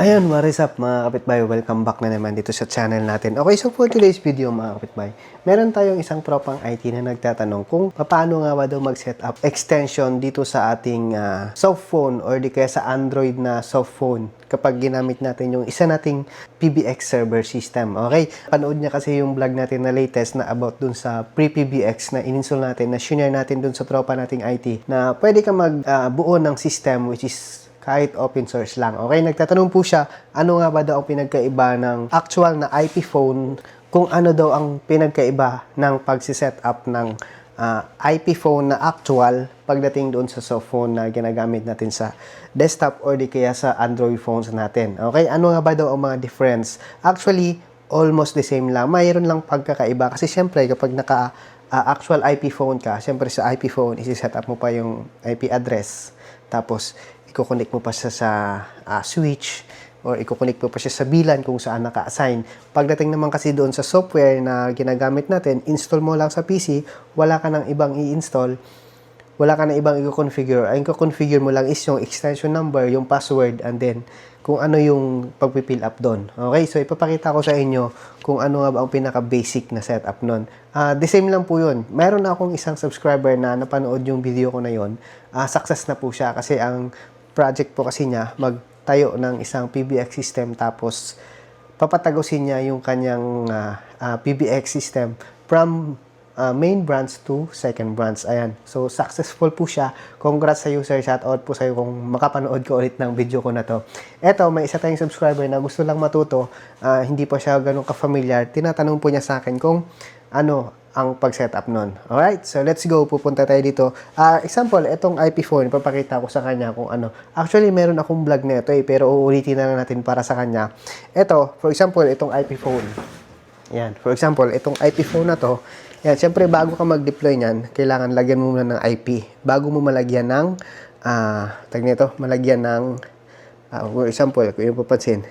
Ayun, what is up mga kapitbahay? Welcome back na naman dito sa channel natin. Okay, so for today's video mga kapitbahay, meron tayong isang tropang IT na nagtatanong kung paano nga ba daw mag-set up extension dito sa ating ah, soft phone or di kaya sa Android na soft phone kapag ginamit natin yung isa nating PBX server system. Okay? Panood niya kasi yung vlog natin na latest na about dun sa pre-PBX na ininstall natin, na share natin dun sa tropa nating IT na pwede ka magbuo ng system which is kahit open source lang. Okay, nagtatanong po siya, ano nga ba daw ang pinagkaiba ng actual na IP phone, kung ano daw ang pinagkaiba ng pagsiset up ng ah, IP phone na actual pagdating doon sa soft phone na ginagamit natin sa desktop or di kaya sa Android phones natin. Okay, ano nga ba daw ang mga difference? Actually, almost the same lang. Mayroon lang pagkakaiba kasi syempre kapag naka ah, actual IP phone ka, syempre sa IP phone, isi-set up mo pa yung IP address. Tapos, i-connect mo pa siya sa ah, switch or i-connect mo pa siya sa bilan kung saan naka-assign. Pagdating naman kasi doon sa software na ginagamit natin, install mo lang sa PC, wala ka nang ibang i-install, wala ka na ibang i-configure. Ang i-configure mo lang is yung extension number, yung password, and then kung ano yung pagpipill up doon. Okay, so ipapakita ko sa inyo kung ano nga ba ang pinaka-basic na setup nun. Ah, the same lang po yun. Meron na akong isang subscriber na napanood yung video ko na yun. Ah, success na po siya kasi ang project po kasi niya magtayo ng isang PBX system tapos papatagusin niya yung kanyang ah, ah, PBX system from ah, main branch to second branch. Ayan. So, successful po siya. Congrats sa user. Shout out po sa iyo kung makapanood ko ulit ng video ko na to. Eto, may isa tayong subscriber na gusto lang matuto. ah, hindi pa siya ganun ka-familiar. Tinatanong po niya sa akin kung ano ang pag-setup nun. Alright, so let's go. Pupunta tayo dito. Ah, example, itong IP phone, papakita ko sa kanya kung ano. Actually, meron akong vlog na ito eh, pero uulitin na lang natin para sa kanya. Ito, for example, itong IP phone. Yan. For example, itong IP phone na to, yan, syempre bago ka mag-deploy niyan, kailangan lagyan mo muna ng IP. Bago mo malagyan ng, ah, tag nito, malagyan ng, ah, for example, kung yung papansin,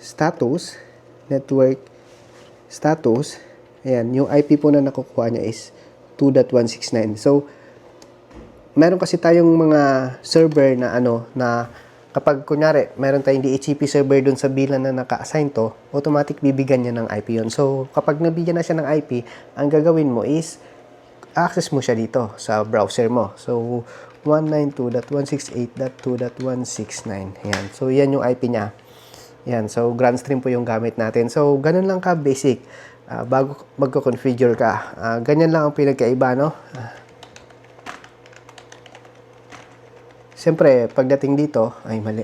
status, network, status, ayan, yung IP po na nakukuha niya is 2.169. So, meron kasi tayong mga server na ano, na kapag kunyari, meron tayong DHCP server dun sa bilan na naka-assign to, automatic bibigyan niya ng IP yun. So, kapag nabigyan na siya ng IP, ang gagawin mo is, access mo siya dito sa browser mo. So, 192.168.2.169. Ayan. So, yan yung IP niya. Yan. So, Grandstream po yung gamit natin. So, ganun lang ka basic. Ah, bago magko-configure ka. Ah, ganyan lang ang pinagkaiba, no? Ah. Siyempre, pagdating dito, ay mali.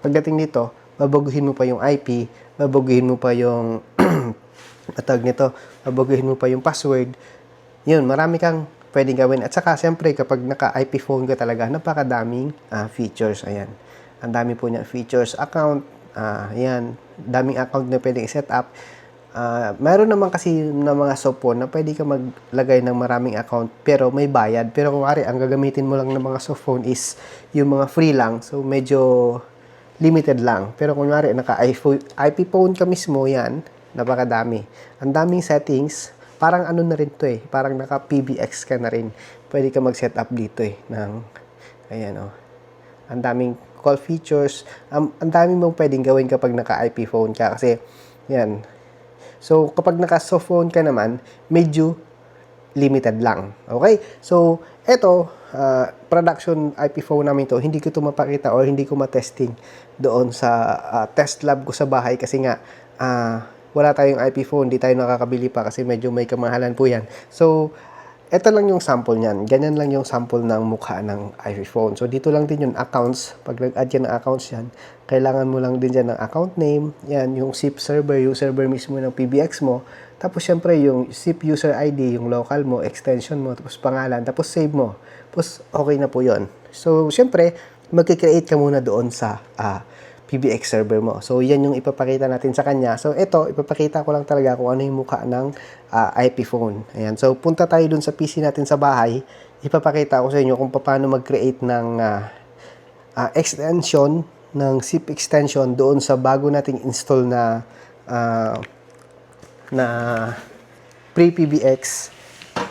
Pagdating dito, babaguhin mo pa yung IP, babaguhin mo pa yung atag nito, babaguhin mo pa yung password. Yun, marami kang pwedeng gawin. At saka, siyempre, kapag naka-IP phone ka talaga, napakadaming ah, features. Ayan. Ang dami po niya features. Account, ah, ayan. Daming account na pwedeng set up. Ah, meron naman kasi na mga softphone na pwede ka maglagay ng maraming account pero may bayad. Pero kung ari, ang gagamitin mo lang ng mga softphone is yung mga free lang. So, medyo limited lang. Pero kung kunwari, naka-iPhone, IP phone ka mismo, yan, napakadami. Ang daming settings, parang ano na rin to eh, parang naka-PBX ka na rin. Pwede ka mag-set up dito eh, ng, ayan oh. Ang daming call features, ang, ang daming mong pwedeng gawin kapag naka-IP phone ka kasi, yan. So, kapag naka-soft phone ka naman, medyo limited lang. Okay? So, eto, ah, production IP phone namin to, hindi ko to mapakita or hindi ko matesting doon sa ah, test lab ko sa bahay kasi nga, ah, wala tayong IP phone, hindi tayo nakakabili pa kasi medyo may kamahalan po yan. So, eto lang yung sample niyan. Ganyan lang yung sample ng mukha ng iPhone. So, dito lang din yung accounts. Pag nag-add yan ng accounts yan, kailangan mo lang din dyan ng account name. Yan, yung SIP server, yung server mismo ng PBX mo. Tapos, syempre, yung SIP user ID, yung local mo, extension mo, tapos pangalan, tapos save mo. Tapos, okay na po yon So, syempre, magkikreate ka muna doon sa ah, PBX server mo. So, yan yung ipapakita natin sa kanya. So, ito, ipapakita ko lang talaga kung ano yung mukha ng ah, IP phone. Ayan. So, punta tayo dun sa PC natin sa bahay. Ipapakita ko sa inyo kung paano mag-create ng ah, ah, extension ng SIP extension doon sa bago nating install na ah, na pre-PBX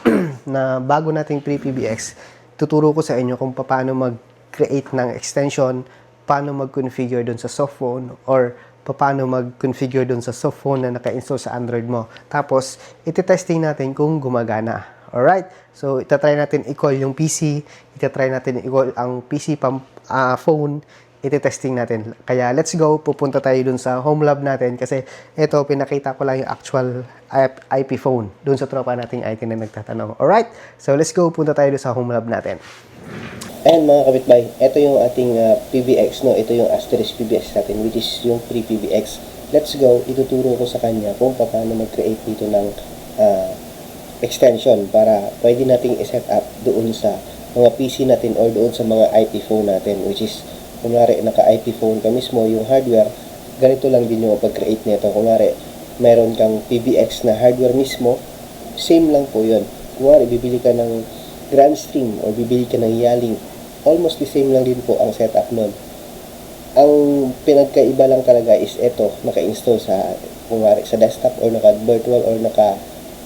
na bago nating pre-PBX tuturo ko sa inyo kung paano mag mag-create ng extension, paano mag-configure dun sa soft phone, or paano mag-configure dun sa soft phone na naka-install sa Android mo. Tapos, iti-testing natin kung gumagana. Alright? So, itatry natin i-call yung PC, itatry natin i-call ang PC pam, ah, phone, iti-testing natin. Kaya, let's go. Pupunta tayo dun sa home lab natin kasi ito, pinakita ko lang yung actual IP phone dun sa tropa nating IT na nagtatanong. Alright? So, let's go. Punta tayo dun sa home lab natin. Ayan mga kapitbay, ito yung ating ah, PBX, no? Ito yung asterisk PBX natin, which is yung pre-PBX. Let's go, ituturo ko sa kanya kung paano mag-create dito ng ah, extension para pwede nating i-set up doon sa mga PC natin or doon sa mga IP phone natin, which is, kunwari, naka-IP phone ka mismo, yung hardware, ganito lang din yung pag-create nito. Kunwari, meron kang PBX na hardware mismo, same lang po yun. Kunwari, bibili ka ng Grandstream or bibili ka ng Yaling, almost the same lang din po ang setup nun. Ang pinagkaiba lang talaga is ito, naka-install sa, kunwari, sa desktop or naka-virtual or naka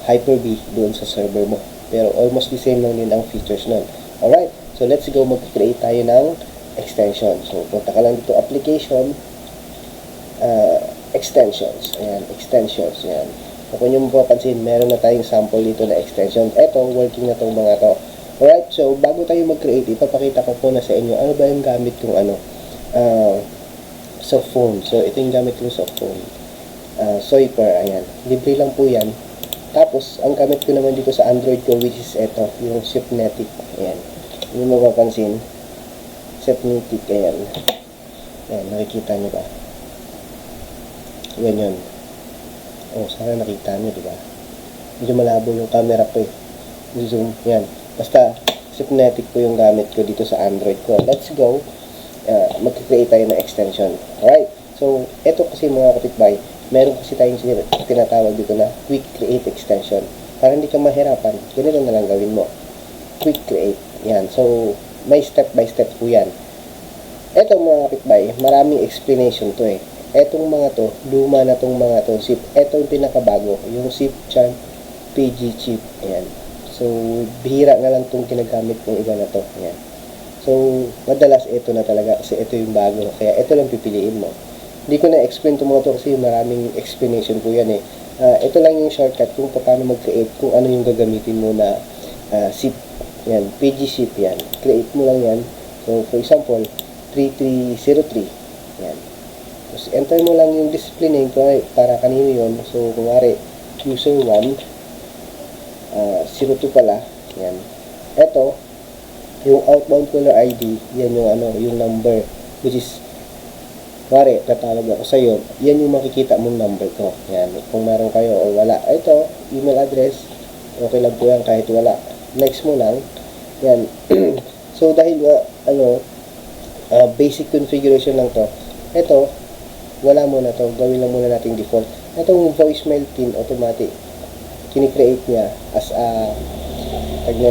Hyper-V doon sa server mo. Pero almost the same lang din ang features nun. Alright, so let's go mag-create tayo ng extension. So, punta ka lang dito, application, uh, extensions. Ayan, extensions. Ayan. So, kung nyo mapapansin, meron na tayong sample dito na extension. Ito, working na tong mga to. Alright, so bago tayo mag-create, ipapakita ko po na sa inyo ano ba yung gamit kong ano, uh, sa phone. So, ito yung gamit ko sa phone. Uh, Soiper, ayan. Libre lang po yan. Tapos, ang gamit ko naman dito sa Android ko, which is ito, yung Shipnetic. Ayan. Yung mapapansin, Shipnetic, ayan. Ayan, nakikita nyo ba? Yan yun. Oh, sana nakita nyo, di ba? Medyo malabo yung camera ko eh. Zoom, yan. Basta, Shipnetic po yung gamit ko dito sa Android ko. Let's go. Uh, mag-create tayo ng extension. Alright. So, ito kasi mga kapitbahay, meron kasi tayong tinatawag dito na quick create extension. Para hindi ka mahirapan, ganito na lang gawin mo. Quick create. Yan. So, may step by step po yan. Ito mga kapitbahay, maraming explanation to eh. Etong mga to, luma na tong mga to, zip. Ito yung pinakabago, yung zip charm PG chip. Ayan. So, bihira na lang tong ginagamit ng iba na to. Ayan. So, madalas ito na talaga kasi ito yung bago. Kaya ito lang pipiliin mo. Hindi ko na-explain itong mga to kasi maraming explanation po yan eh. Ah, ito lang yung shortcut kung paano mag-create, kung ano yung gagamitin mo na ah, zip. Yan, PG zip yan. Create mo lang yan. So, for example, 3303. Yan. Tapos, enter mo lang yung display name para kanino yun. So, kunwari, user 1, ah 02 pala. Yan. Ito, yung outbound caller ID, yan yung ano, yung number, which is, kunwari, tatawag ako sa'yo, yan yung makikita mong number ko. Yan. Kung meron kayo o wala. Ito, email address, okay lang po yan kahit wala. Next mo lang. Yan. so, dahil, uh, ano, uh, basic configuration lang to. Ito, wala muna to. Gawin lang muna nating default. Itong voicemail pin automatic. Kini-create niya as a tag na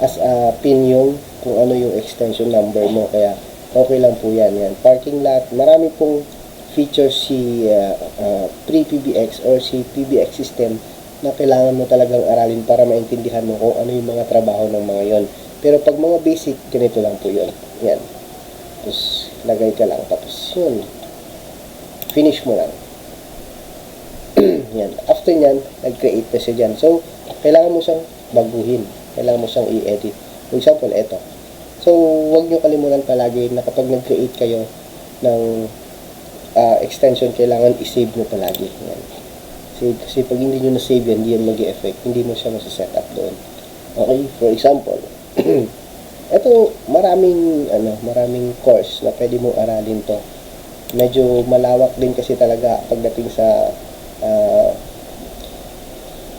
as a pin yung kung ano yung extension number mo. Kaya, okay lang po yan. yan. Parking lot. Marami pong features si uh, uh, pre-PBX or si PBX system na kailangan mo talagang aralin para maintindihan mo kung ano yung mga trabaho ng mga yon. Pero pag mga basic, ganito lang po yun. Yan. Tapos, lagay ka lang. Tapos, yun. Finish mo lang. Yan. After nyan, nag-create na siya dyan. So, kailangan mo siyang baguhin. Kailangan mo siyang i-edit. For example, ito. So, huwag nyo kalimutan palagi na kapag nag-create kayo ng ah, extension, kailangan i-save nyo palagi. Yan. Save, kasi pag hindi nyo na-save yan, hindi yan mag-effect. Hindi mo siya masa-set up doon. Okay? For example, ito, maraming, ano, maraming course na pwede mong aralin to. Medyo malawak din kasi talaga pagdating sa ah,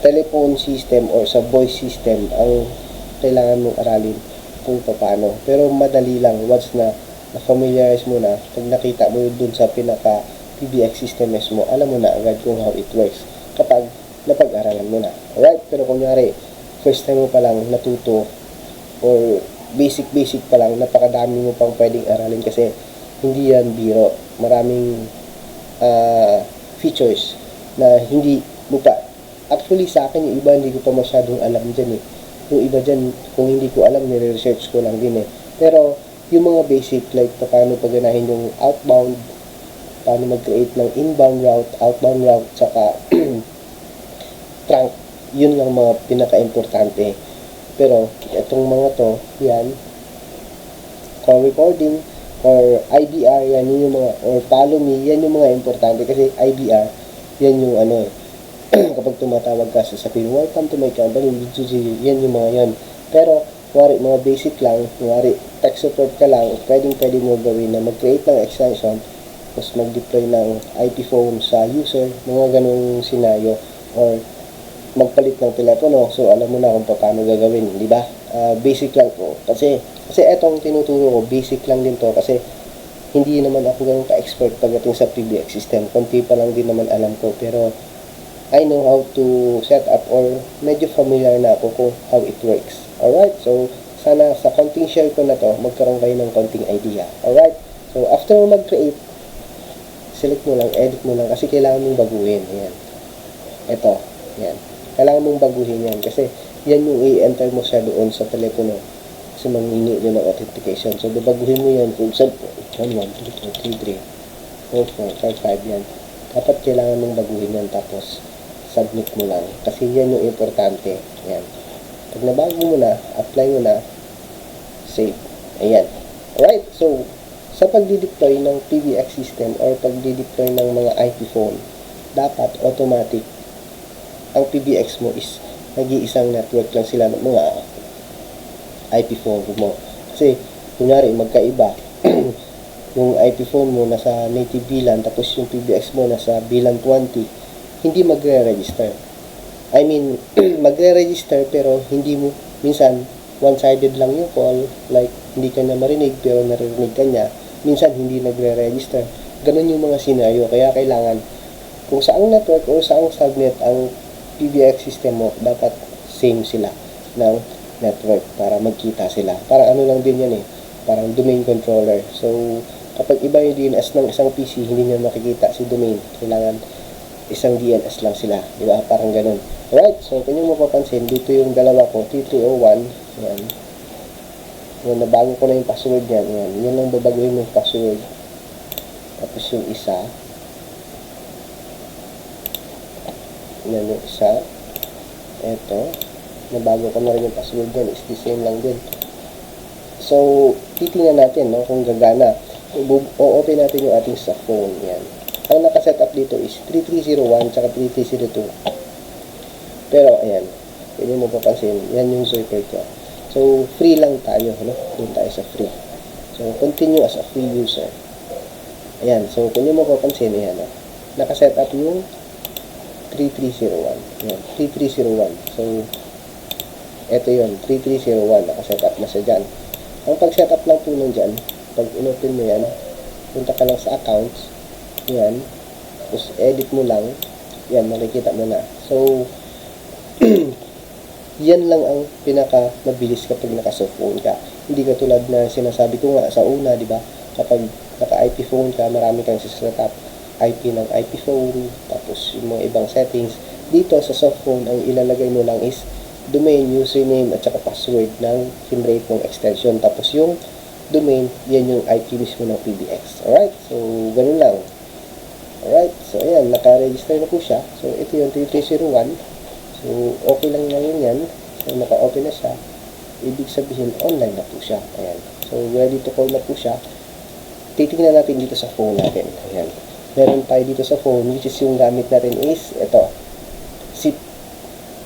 telephone system or sa voice system ang kailangan mong aralin kung paano. Pero madali lang once na na-familiarize mo na, pag nakita mo yun dun sa pinaka PBX system mo, alam mo na agad kung how it works kapag napag-aralan mo na. Alright? Pero kunyari, first time mo pa lang natuto or basic-basic pa lang, napakadami mo pang pwedeng aralin kasi hindi yan biro. Maraming ah, features na hindi mo Actually, sa akin, yung iba hindi ko pa masyadong alam dyan eh. Yung iba dyan, kung hindi ko alam, nire-research ko lang din eh. Pero, yung mga basic, like paano paganahin yung outbound, paano mag-create ng inbound route, outbound route, saka trunk, yun lang mga pinaka-importante. Pero, itong mga to, yan, call recording, or IBR, yan yun yung mga, or follow me, yan yung mga importante kasi IBR, yan yung ano eh, kapag tumatawag ka sa sabihin, welcome to my company, yan yung mga yan. Pero, kuwari, mga basic lang, kuwari, tech support ka lang, pwedeng pwede mo gawin na mag-create ng extension, tapos mag-deploy ng IP phone sa user, mga ganung senaryo, or magpalit ng telepono, so alam mo na kung paano gagawin, di ba? Ah, basic lang po. Kasi, kasi etong tinuturo ko, basic lang din to, kasi hindi naman ako ganun ka-expert pagdating sa PBX system. Konti pa lang din naman alam ko, pero I know how to set up or medyo familiar na ako kung how it works. Alright, so sana sa konting share ko na to, magkaroon kayo ng konting idea. Alright, so after mo mag-create, select mo lang, edit mo lang, kasi kailangan mong baguhin. Ayan. Ito, yan. Kailangan mong baguhin yan kasi yan yung i-enter mo siya doon sa telepono kasi mangingi din ng authentication. So, babaguhin mo yan kung saan 1, 1, 2, 3, 4, 5, 5 yan. Dapat kailangan mong baguhin yan tapos submit mo lang. Kasi yan yung importante. Yan. Pag nabago mo na, apply mo na, save. Ayan. Alright, so, sa pagdi-deploy ng PBX system or pagdi-deploy ng mga IP phone, dapat automatic ang PBX mo is nag-iisang network lang sila ng mga IP phone mo. Kasi, kunyari, magkaiba. yung IP phone mo nasa native VLAN, tapos yung PBX mo nasa VLAN 20, hindi magre-register. I mean, magre-register pero hindi mo, minsan, one-sided lang yung call, like, hindi ka na marinig pero narinig ka niya, minsan hindi nagre-register. Ganun yung mga scenario, kaya kailangan, kung saang network o saang subnet ang PBX system mo, dapat same sila ng network para magkita sila. Para ano lang din yan eh, parang domain controller. So, kapag iba yung DNS ng isang PC, hindi niya makikita si domain. Kailangan isang DNS lang sila. Di ba? Parang ganun. Alright, so kung yung mapapansin, dito yung dalawa ko, T301. Yan. Yan, nabago ko na yung password yan. Yan, yan lang babaguhin yung password. Tapos yung isa, yan yung isa. Ito, nabago ko na rin yung password yan. Is the same lang din. So, titingnan natin no, kung gagana. O-open natin yung ating sa phone. Yan. Ang nakaset up dito is 3301 tsaka 3302. Pero, ayan. Pwede mo papansin, yan yung circle ko. So, free lang tayo. No? Doon tayo sa free. So, continue as a free user. Ayan. So, kung nyo mapapansin, ayan. No? Nakaset up yung 3301. Ayan. 3301. So, ito yun. 3301. Nakaset up na siya dyan. Ang pag-set up lang po nun dyan, pag inopen mo yan, punta ka lang sa accounts, yan, tapos edit mo lang, yan, makikita mo na. So, yan lang ang pinaka mabilis kapag naka-phone ka. Hindi ka tulad na sinasabi ko nga sa una, di ba? Kapag naka-IP phone ka, marami kang siset IP ng IP phone, tapos yung mga ibang settings. Dito sa soft phone, ang ilalagay mo lang is domain, username, at saka password ng generate ng extension. Tapos yung domain, yan yung IP mismo ng PBX. Alright? So, ganun lang. Alright? So, ayan, naka-register na po siya. So, ito yung 3301. So, okay lang ngayon yan. So, naka-open na siya. Ibig sabihin, online na po siya. Ayan. So, ready to call na po siya. Titingnan natin dito sa phone natin. Ayan. Meron tayo dito sa phone, which is yung gamit natin is, ito,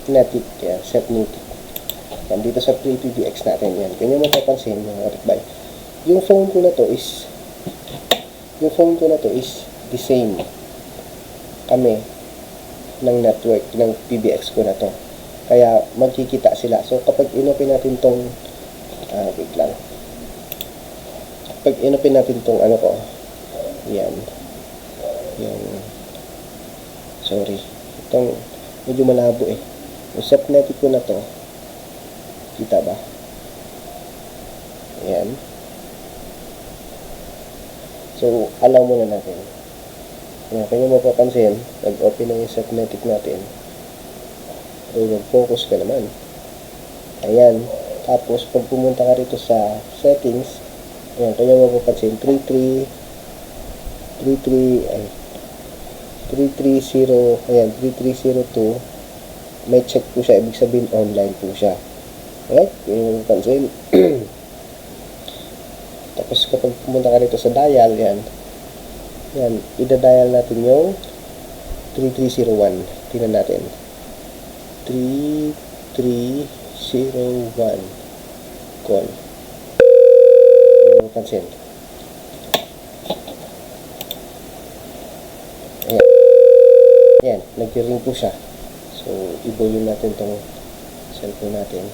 Netic. Yan, set Netic. Yan, dito sa pre-PBX natin. Yan. Kanya mo papansin, mga kapitbahay. Yung phone ko na to is, yung phone ko na to is the same kami ng network ng PBX ko na to. Kaya magkikita sila. So kapag inopen natin tong ah, wait lang. Kapag inopen natin tong ano ko, yan. Yung sorry. Itong medyo malabo eh. Yung subnetic ko na to, kita ba? Yan. So, allow muna natin. Yan, kaya mo mapapansin, nag-open na yung subnetic natin. So, mag-focus ka naman. Ayan. Tapos, pag pumunta ka rito sa settings, ayan, kaya mapapansin, 33, 33, ay, 330, ayan, 3302, may check po siya, ibig sabihin online po siya. Alright, kaya mapapansin. Tapos, kapag pumunta ka rito sa dial, yan, yan, ida-dial natin yung 3301. Tingnan natin. 3301. Call. Yung pansin. Ayan. Ayan, nag-ring po siya. So, i-volume natin tong cellphone natin.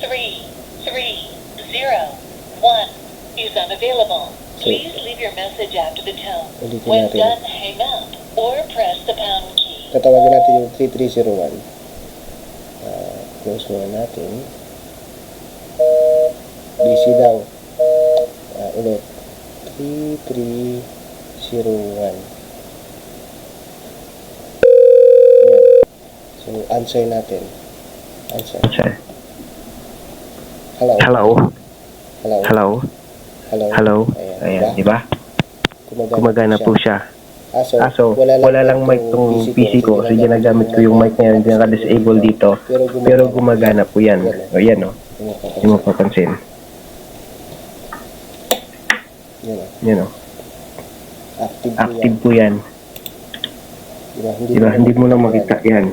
three, three, zero, one is unavailable. Please leave your message after the tone. Ulitin When natin. done, hang up or press the pound key. Tatawagan natin yung 3301. Ah, close muna natin. Busy daw. Ah, ulit. 3301. Ayan. So, answer natin. Answer. Sir. Hello. Hello. Hello. Hello. Hello. Hello. Ayan. Ayan, di diba? ba? Gumagana po siya. Kaso, Kaso, wala lang mic tong PC ko kasi ginagamit ko yung mic ngayon, hindi naka-disable dito. Pero gumagana po yan. O yan o, hindi mo papansin. Yan o. Yan o, Active, active po yan. Diba? Di ba? Hindi mo lang makita yan.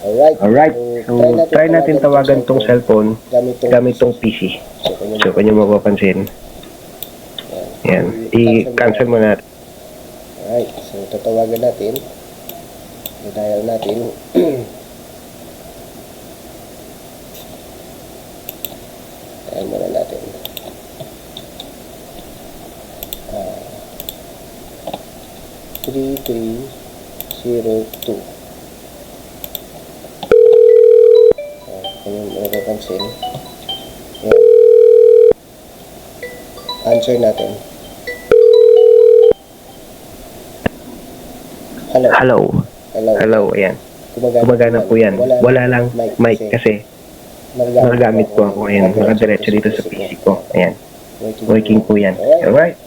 Alright. Alright, so try natin tawagan tong cellphone gamit tong, PC. So, So, kanya mapapansin. Yan, i-cancel mo natin. Alright, so tatawagan natin. I-dial natin. Dial muna natin. Ah, 3302. Ah, kung mapapansin. Yan. Answer natin. Hello. Hello. Hello. Hello, ayan. Gumagana, Gumagana po yan. Wala lang mic kasi nagagamit po ako ngayon. Nakadiretso dito sa PC ko. Ayan. Working po yan. Alright.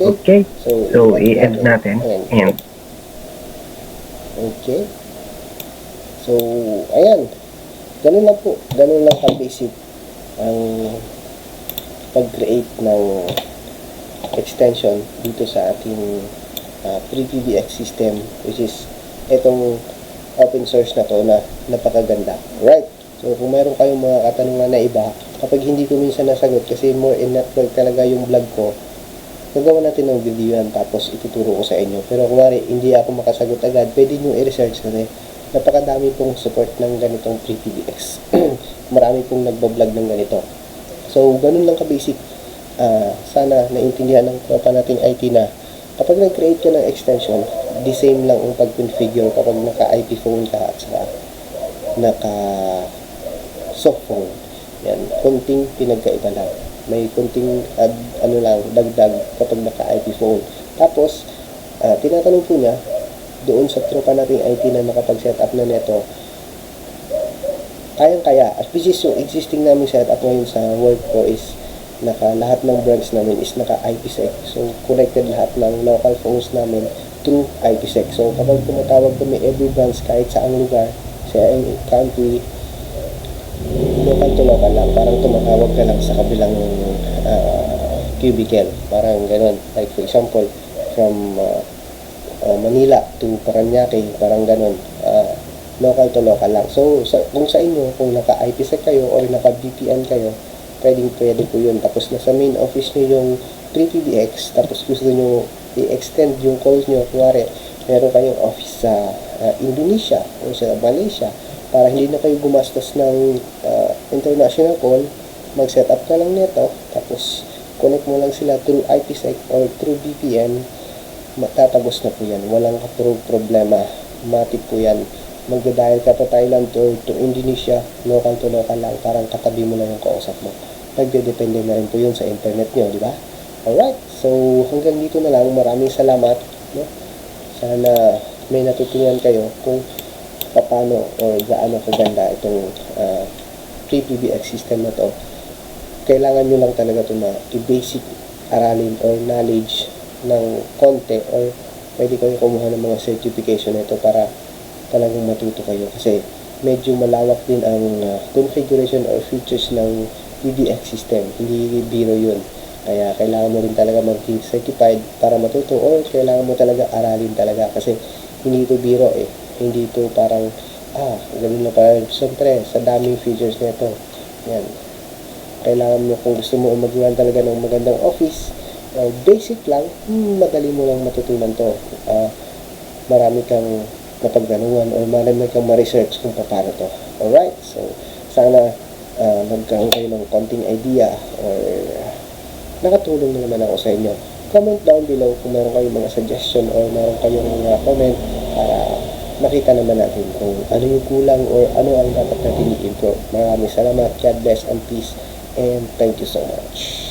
Okay. Okay. So, i-end natin. Ayan. Okay. So, ayan. Ganun lang po. Ganun lang ka-basic ang pag-create ng extension dito sa ating uh, pre-PBX system which is itong open source na to na napakaganda. Right? So, kung meron kayong mga katanungan na iba, kapag hindi ko minsan nasagot kasi more in network talaga yung vlog ko, gagawa natin ng video yan tapos ituturo ko sa inyo. Pero kung hindi ako makasagot agad, pwede nyo i-research kasi napakadami pong support ng ganitong pre-PBX. Marami pong nagbablog ng ganito. So, ganun lang ka-basic. Ah, sana naintindihan ng tropa nating IT na kapag nag-create ka ng extension, the same lang ang pag-configure kapag naka-IP phone ka at saka naka soft phone. Yan, konting pinagkaiba lang. May konting add, ano lang, dagdag kapag naka-IP phone. Tapos, ah, tinatanong po niya, doon sa tropa nating IT na nakapag-set up na neto, kayang-kaya. At which is yung existing namin setup ngayon sa work ko is naka lahat ng branch namin is naka IPsec. So connected lahat ng local phones namin through IPsec. So kapag tumatawag kami every branch kahit saang lugar sa country, local to local lang. Parang tumatawag ka lang sa kabilang uh, cubicle. Parang ganun. Like for example, from uh, uh, Manila to Paranaque, parang ganun. Uh, local to local lang. So, sa, kung sa inyo, kung naka-IPsec kayo or naka-VPN kayo, pwedeng pwede po yun. Tapos nasa main office nyo yung 3PBX, tapos gusto nyo i-extend yung calls nyo, kunwari, meron kayong office sa uh, Indonesia o sa Malaysia, para hindi na kayo gumastos ng uh, international call, mag-set up ka lang nito, tapos connect mo lang sila through IPsec or through VPN, matatagos na po yan. Walang kapro problema. Matik po yan. Magda-dial ka to Thailand or to Indonesia, local to local lang, parang katabi mo lang yung kausap mo. Nagde-depende na rin po yun sa internet nyo, di ba? Alright, so hanggang dito na lang. Maraming salamat. No? Sana may natutunan kayo kung paano or gaano kaganda itong uh, PPBX system na to. Kailangan nyo lang talaga ito na i-basic aralin or knowledge ng konti or pwede kayo kumuha ng mga certification nito para talagang matuto kayo kasi medyo malawak din ang uh, configuration or features ng PBX system. Hindi biro yun. Kaya kailangan mo rin talaga mag-be certified para matuto or kailangan mo talaga aralin talaga kasi hindi ito biro eh. Hindi ito parang, ah, ganun na pala. Siyempre, sa daming features nito. Yan. Kailangan mo, kung gusto mo magawa talaga ng magandang office, uh, basic lang, madali mo lang matutunan to. Ah, marami kang mapagdanuan or marami kang ma-research kung paano to. Alright, so sana uh, nagkaroon kayo ng konting idea or nakatulong na naman ako sa inyo. Comment down below kung meron kayong mga suggestion or meron kayong mga comment para makita naman natin kung ano yung kulang or ano ang dapat natin i-improve. Maraming salamat. God bless and peace and thank you so much.